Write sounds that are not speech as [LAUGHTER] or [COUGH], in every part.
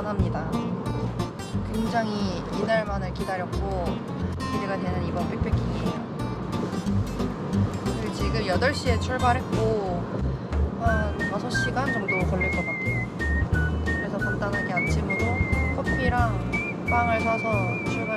떠납니다. 굉장히 이날만을 기다렸고 기대가 되는 이번 백패킹이에요. 그리고 지금 8시에 출발했고 한 5시간 정도 걸릴 것 같아요. 그래서 간단하게 아침으로 커피랑 빵을 사서 출발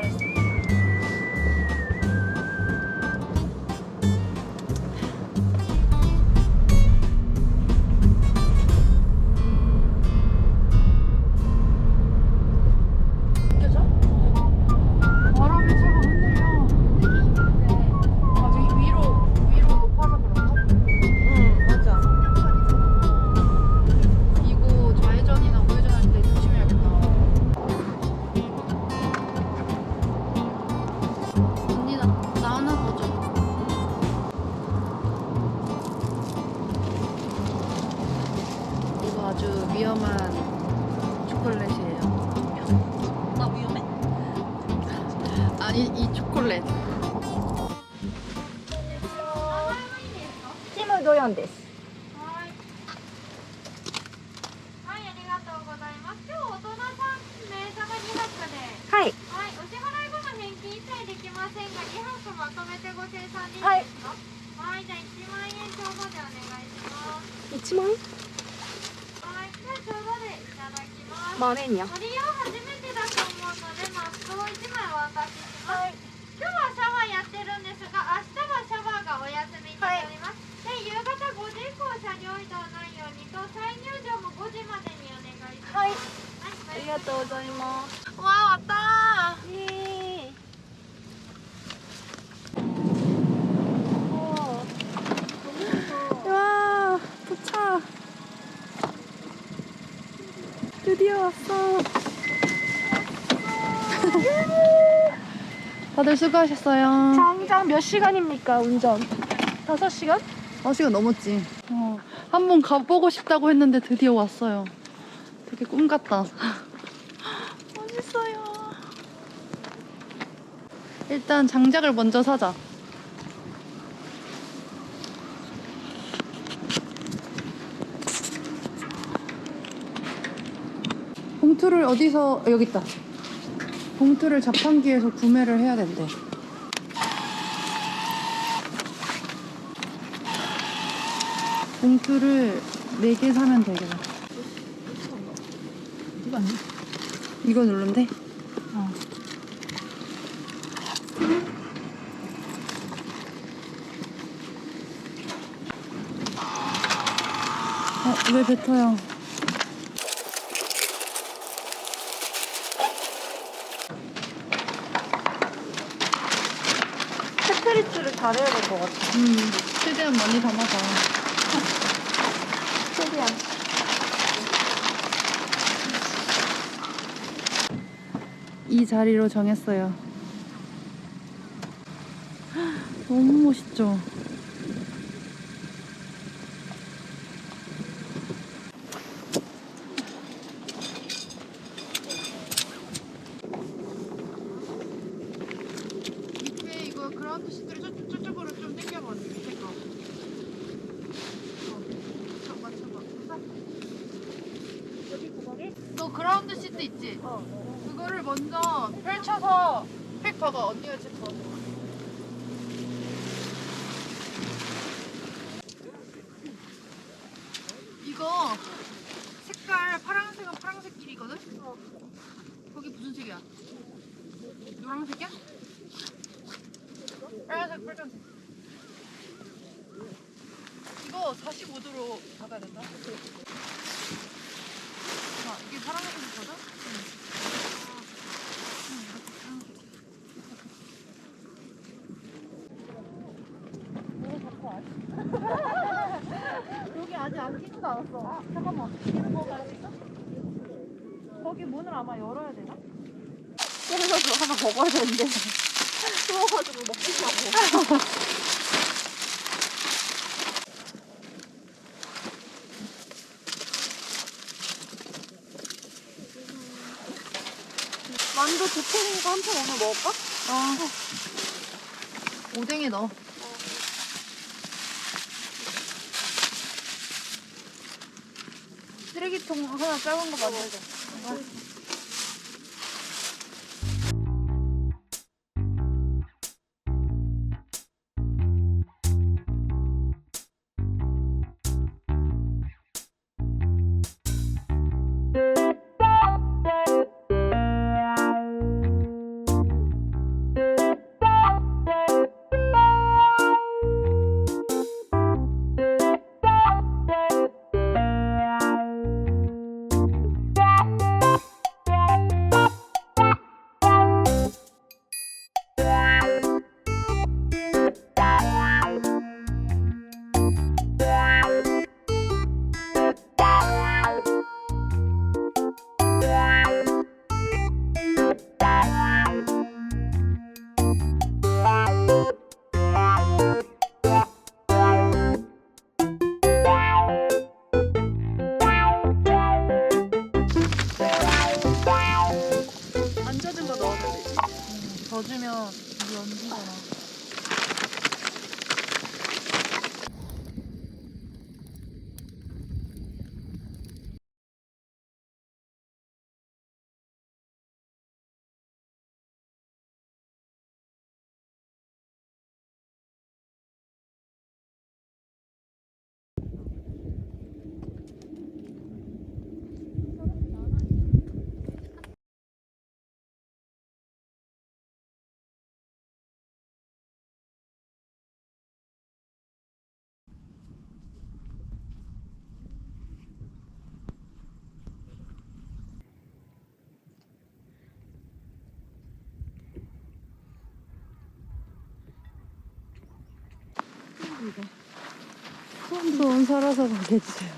아니 이 초콜릿. チムドヨンです りがとうございます 와 왔다. 예. 와 도착. 드디어 왔어. 다들 수고하셨어요. 장장 몇 시간입니까 운전? 5시간? 4시간 넘었지. 어, 한번 가보고 싶다고 했는데 드디어 왔어요. 되게 꿈 같다. 멋있어요. 일단 장작을 먼저 사자. 봉투를 어디서 여기 있다. 봉투를 자판기에서 구매를 해야 된대. 봉투를 4개 사면 되겠다. 이거 아니야? 이거 누르면 돼? 어. 어, 왜 뱉어요? 스트리치를 잘해야 될 것 같아 음, 최대한 많이 담아봐. 최대한 이 자리로 정했어요. [GASPS] 너무 멋있죠? 왜 이거 그라운드 시트를 저, 저쪽으로 좀 당겨봐 밑에 거. 어. 잠깐만 잠깐만. 여기 구멍에? 너 그라운드 시트 있지? 어 그거를 먼저 펼쳐서 팩 봐봐 언니가 짚어 이거 색깔 파란색은 파란색 길이거든? 어. 거기 무슨 색이야? 노란색이야? 빨간색 빨간색 이거 45도로 박아야 된다 자 이게 파란색이거든? 여기 아직 안 끼지도 않았어 잠깐만 이런 거 갈수 있어? 거기 문을 아마 열어야 되나? 그래서 하나 먹어야 되는데 추워가지고 먹기도 하고 만두 두 팩이니까 한팩 오늘 먹을까? 아. 오뎅에 넣어. 쓰레기통 하나 작은 거 만들자. 소원 살아서 해주세요.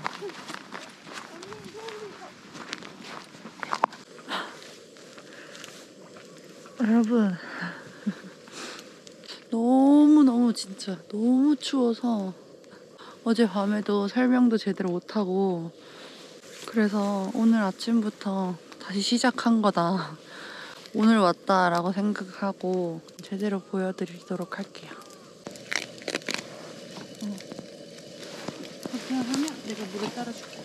여러분 너무너무 진짜 너무 추워서 어제 밤에도 설명도 제대로 못하고 그래서 오늘 아침부터 다시 시작한 거다 오늘 왔다라고 생각하고 제대로 보여드리도록 할게요 그렇게 하면 내가 물을 따라줄게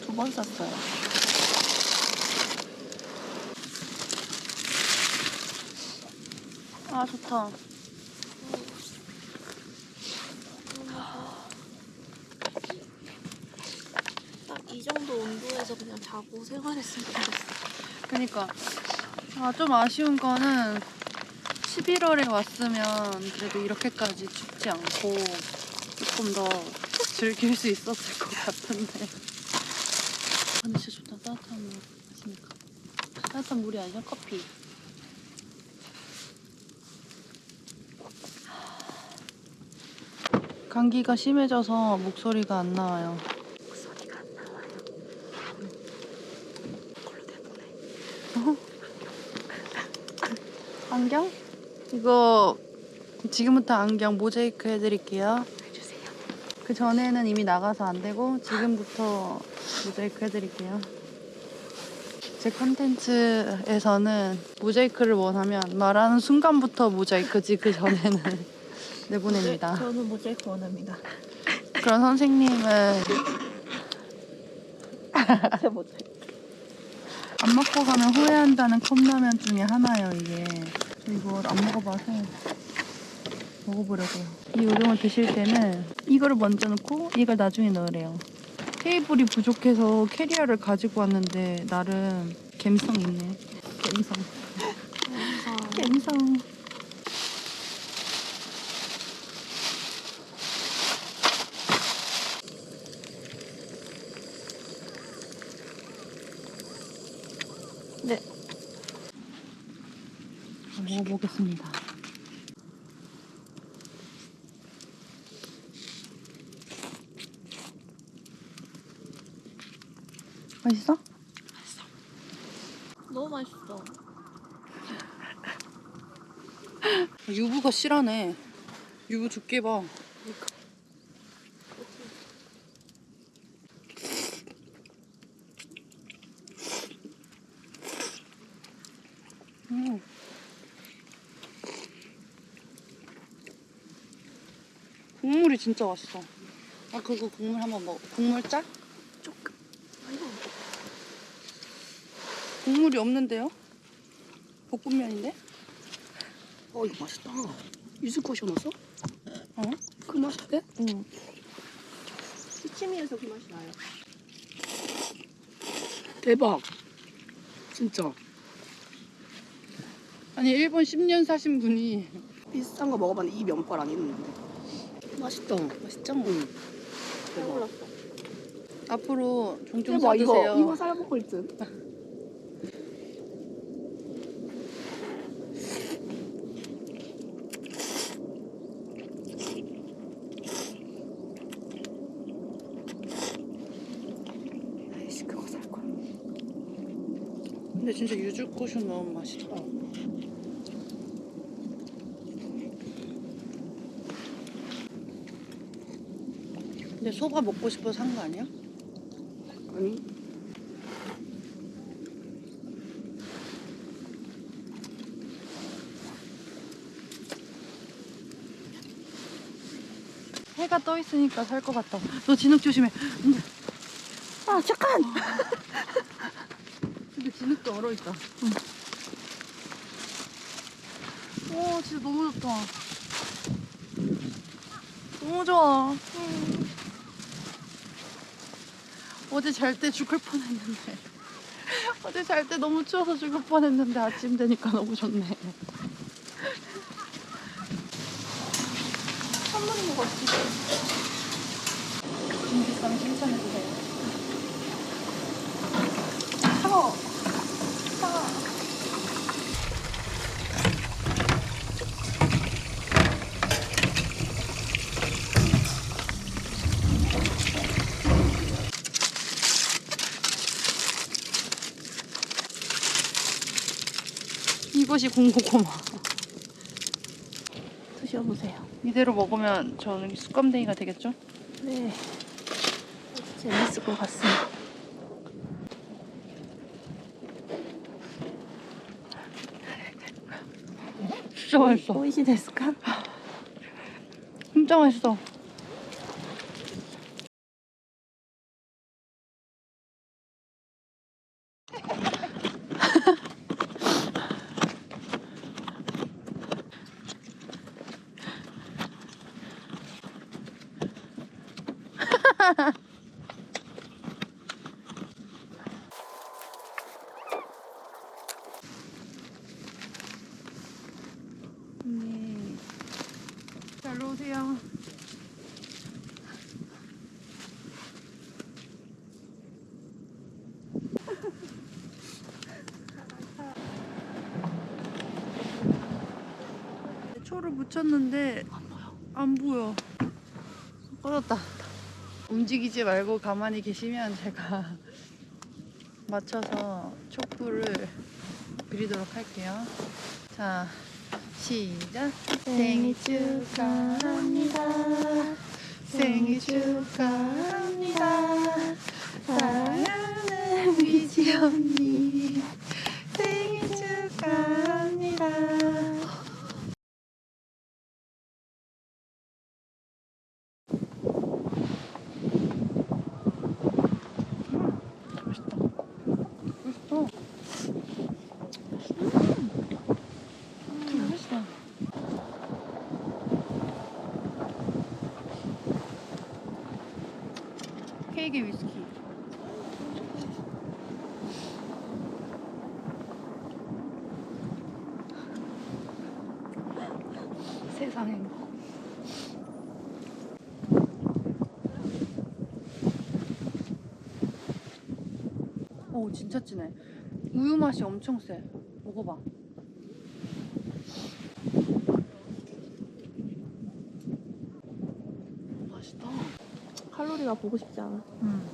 두번 샀어요. 아 좋다. 딱 이 정도 온도에서 그냥 자고 생활했으면 좋겠어. 그니까 아 좀 아쉬운 거는 11월에 왔으면 그래도 이렇게까지 춥지 않고 조금 더 즐길 수 있었을 것 같은데. 아, 근데 진짜 좋다. 따뜻한 물 마시니까. 따뜻한 물이 아니라 커피. 감기가 심해져서 목소리가 안 나와요. 목소리가 안 나와요. 그걸로 때문에. 안경? 이거 지금부터 안경 모자이크 해드릴게요. 해주세요. 그 전에는 이미 나가서 안 되고 지금부터 모자이크 해드릴게요. 제 컨텐츠에서는 모자이크를 원하면 말하는 순간부터 모자이크지 그 전에는 [LAUGHS] 내보냅니다. 네, 저는 모자이크 원합니다. 그런 선생님은 [LAUGHS] 모자이크. 안 먹고 가면 후회한다는 컵라면 중에 하나예요 이게 이거 안 먹어봐서 먹어보려고요. 이 우동을 드실 때는 이거를 먼저 넣고 이걸 나중에 넣으래요. 테이블이 부족해서 캐리어를 가지고 왔는데 나름 갬성 있네. 갬성. 갬성 먹어보겠습니다 맛있어? 너무 맛있어. [LAUGHS] 유부가 실하네. 유부 두께 봐. 음. 국물이 진짜 맛있어. 아 그거 국물 한번 먹어. 국물 짜? 조금. 아이고. 국물이 없는데요? 볶음면인데? 어 이거 맛있다. 유즈코시 넣었어? 어? 그 맛인데? 응. 시치미에서 그 맛이 나요. 대박. 진짜 아니 일본 10년 사신 분이 비싼 거 먹어봤는데 이 면발 안 있는데. 맛있다. 맛있죠? 응. 골랐어. 앞으로 종종 대박 사드세요. 이거 이거 살 먹을 듯. 아이씨 그거 살 거야. 근데 진짜 유즈코슈 넣은 맛이다. 소가 먹고 싶어서 산 거 아니야? 아니 해가 떠 있으니까 살 것 같다. 너 진흙 조심해. 아 잠깐. [LAUGHS] 근데 진흙도 얼어 있다. 오, 진짜 너무 좋다. 너무 좋아. 어제 잘 때 죽을 뻔했는데. [LAUGHS] 어제 잘 때 너무 추워서 죽을 뻔했는데 아침 되니까 너무 좋네. 것 같지. 준비성 신청해주세요. 차가워. 차가워. 이것이 공고구마. 드셔보세요. 이대로 먹으면 저는 습감댕이가 되겠죠? 네. 재밌을 것 같습니다. 진짜 맛있어. 보이시 데스까? 진짜 맛있어. 잘 오세요. [LAUGHS] 초를 묻혔는데 안 보여. 안 보여. 꺼졌다. 움직이지 말고 가만히 계시면 제가 [LAUGHS] 맞춰서 촛불을 드리도록 할게요. 자, 시작. 생일 축하합니다. 생일 축하합니다. 사랑하는 미지 언니. 생일 축하합니다. 맛있다. 맛있다. 음, 맛있다. 케이크 위스키. 세상 행복. 오 진짜 진해. 우유 맛이 엄청 세. 먹어봐. 맛있다. 칼로리가 보고 싶지 않아. 음.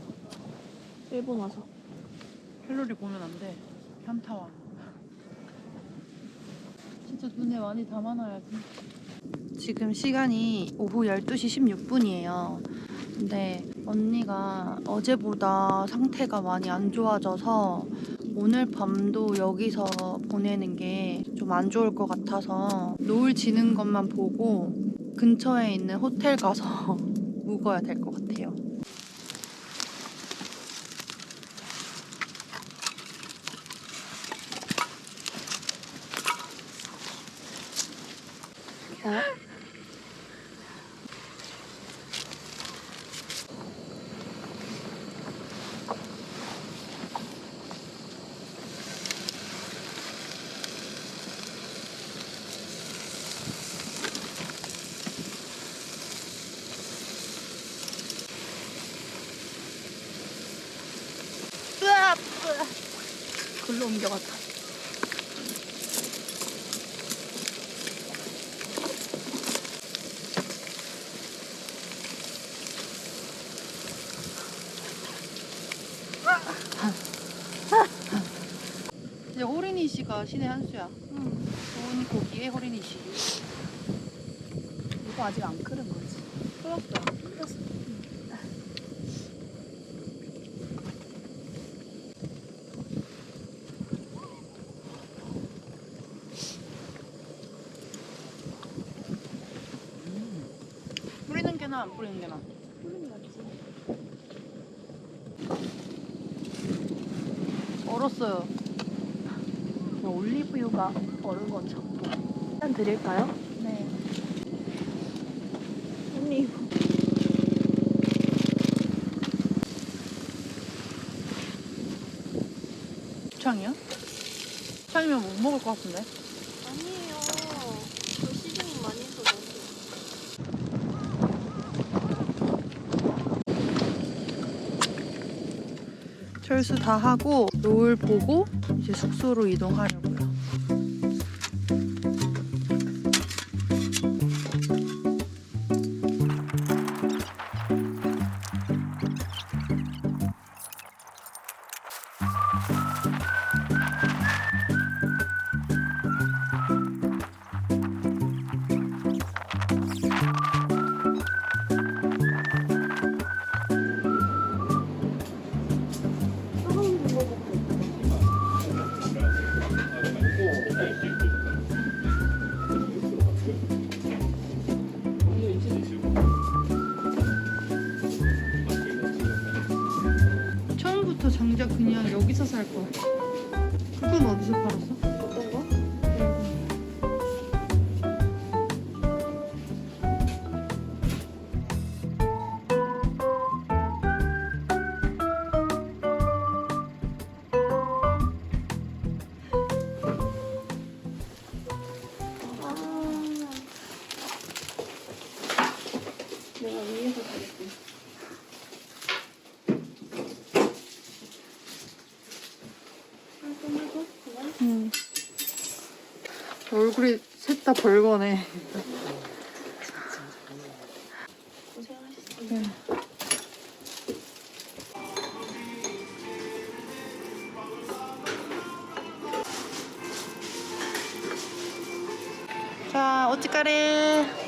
일본 와서. 칼로리 보면 안 돼. 현타와. 진짜 눈에 많이 담아놔야지. 지금 시간이 오후 12시 16분이에요. 근데 언니가 어제보다 상태가 많이 안 좋아져서 오늘 밤도 여기서 보내는 게 좀 안 좋을 것 같아서 노을 지는 것만 보고 근처에 있는 호텔 가서 [LAUGHS] 묵어야 될 것 같아요. 글로 옮겨갔다. 이제 호리니시가 신의 한 수야. 응. 좋은 고기의 호리니시. 이거 아직 안 끓은 거지. 끓었어. 끓였어. 나아? 얼었어요. 올리브유가 얼은 건 잡고. 일단 드릴까요? 네. 언니. 창이야? 창이면 못 먹을 것 같은데? 아니에요. 저 시즈닝 많이 해서 먹어요. 철수 다 하고 노을 보고 이제 숙소로 이동하려고 얼굴이 셋 다 벌거네. 자, 어찌까래.